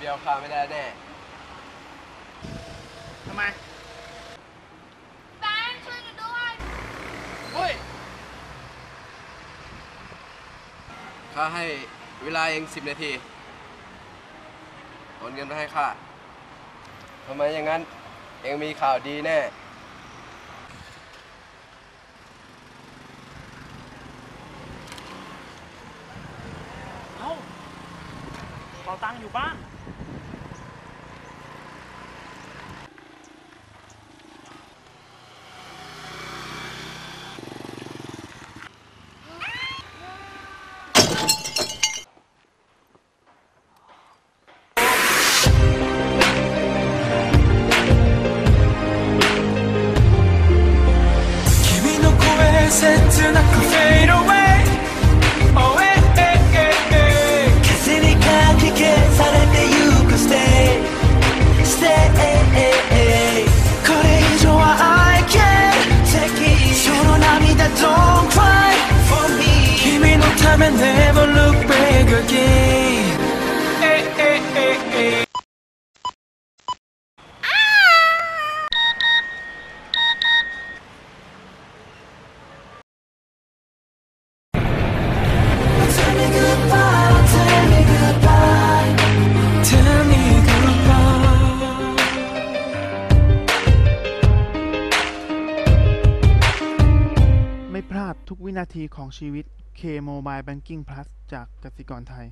อกเดียวข้าไม่ได้แน่ทำไมแบงค์ช่วยหนูด้วยเฮ้ยข้าให้เวลาเองสิบนาทีโอนเงินมาให้ข้าทำไมอย่างนั้น เองมีข่าวดีแน่ ป๋าตังค์อยู่บ้าน 君の声切なく fade away Oh, Tell me goodbye, tell me goodbye, tell me goodbye. ไม่พลาดทุกวินาทีของชีวิต K Mobile Banking Plus จากกสิกรไทย